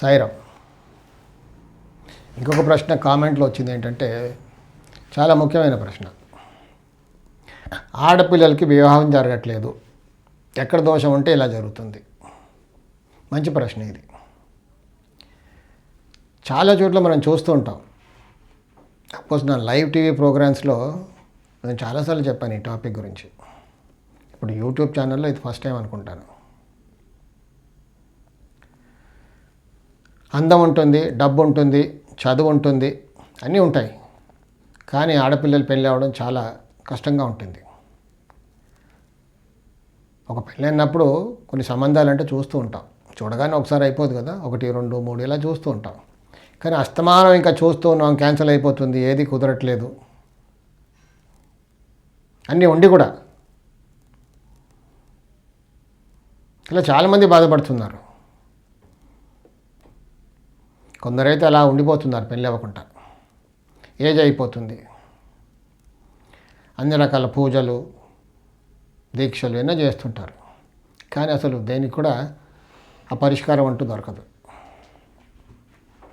సాయిరామ్. ఇంకొక ప్రశ్న కామెంట్లో వచ్చింది ఏంటంటే చాలా ముఖ్యమైన ప్రశ్న. ఆడపిల్లలకి వివాహం జరగట్లేదు. ఎక్కడ దోషం ఉంటే ఇలా జరుగుతుంది. మంచి ప్రశ్న ఇది. చాలా చోట్ల మనం చూస్తూ ఉంటాం. సపోజ్ నా లైవ్ టీవీ ప్రోగ్రామ్స్లో నేను చాలాసార్లు చెప్పాను ఈ టాపిక్ గురించి. ఇప్పుడు యూట్యూబ్ ఛానల్లో ఇది ఫస్ట్ టైం అనుకుంటాను. అందం ఉంటుంది డబ్బు ఉంటుంది చదువు ఉంటుంది అన్నీ ఉంటాయి. కానీ ఆడపిల్లలు పెళ్ళి అవ్వడం చాలా కష్టంగా ఉంటుంది. ఒక పెళ్ళి అయినప్పుడు కొన్ని సంబంధాలు అంటే చూస్తూ ఉంటాం. చూడగానే ఒకసారి అయిపోదు కదా ఒకటి రెండు మూడు ఇలా చూస్తూ ఉంటాం. కానీ అస్తమానం ఇంకా చూస్తూ ఉన్నాం క్యాన్సిల్ అయిపోతుంది ఏది కుదరట్లేదు. అన్నీ ఉండి కూడా. ఇలా చాలామంది బాధపడుతున్నారు. కొందరైతే అలా ఉండిపోతున్నారు పెళ్ళి అవ్వకుండా. ఏజ్ అయిపోతుంది. అన్ని రకాల పూజలు దీక్షలు ఎన్నో చేస్తుంటారు. కానీ అసలు దేనికి కూడా ఆ పరిష్కారం అంటూ దొరకదు.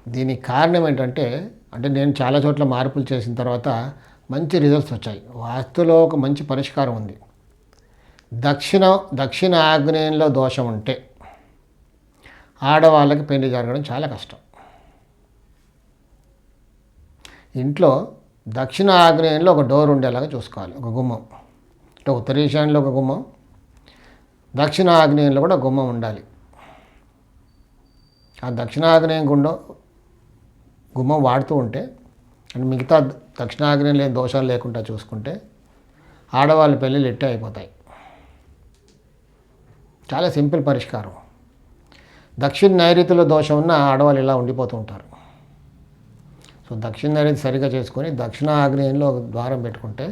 దీనికి కారణం ఏంటంటే అంటే నేను చాలా చోట్ల మార్పులు చేసిన తర్వాత మంచి రిజల్ట్స్ వచ్చాయి. వాస్తులో ఒక మంచి పరిష్కారం ఉంది. దక్షిణ దక్షిణ ఆగ్నేయంలో దోషం ఉంటే ఆడవాళ్ళకి పెళ్ళి జరగడం చాలా కష్టం. ఇంట్లో దక్షిణ ఆగ్నేయంలో ఒక డోర్ ఉండేలాగా చూసుకోవాలి ఒక గుమ్మం. అంటే ఉత్తర ఈశాన్యంలో ఒక గుమ్మం దక్షిణ ఆగ్నేయంలో కూడా గుమ్మం ఉండాలి. ఆ దక్షిణ ఆగ్నేయం గుండం గుమ్మం వాడుతూ ఉంటే అంటే మిగతా దక్షిణ ఆగ్నేయం లేని దోషాలు లేకుండా చూసుకుంటే ఆడవాళ్ళ పెళ్ళిళ్ళు ఎట్టే అయిపోతాయి. చాలా సింపుల్ పరిష్కారం. దక్షిణ నైరుతిలో దోషం ఉన్న ఆడవాళ్ళు ఇలా ఉండిపోతూ ఉంటారు. సో దక్షిణ అనేది సరిగా చేసుకొని దక్షిణ ఆగ్నేయంలో ఒక ద్వారం పెట్టుకుంటే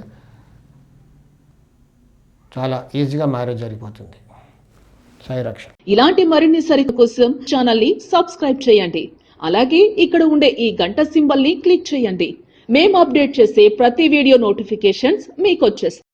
చాలా ఈజీగా మ్యారేజ్ జరిగిపోతుంది. సాయి ఇలాంటి మరిన్ని సరిత కోసం ఛానల్ని సబ్స్క్రైబ్ చేయండి. అలాగే ఇక్కడ ఉండే ఈ గంట సింబల్ని క్లిక్ చేయండి. మేము అప్డేట్ చేసే ప్రతి వీడియో నోటిఫికేషన్స్ మీకు వచ్చేస్తాయి.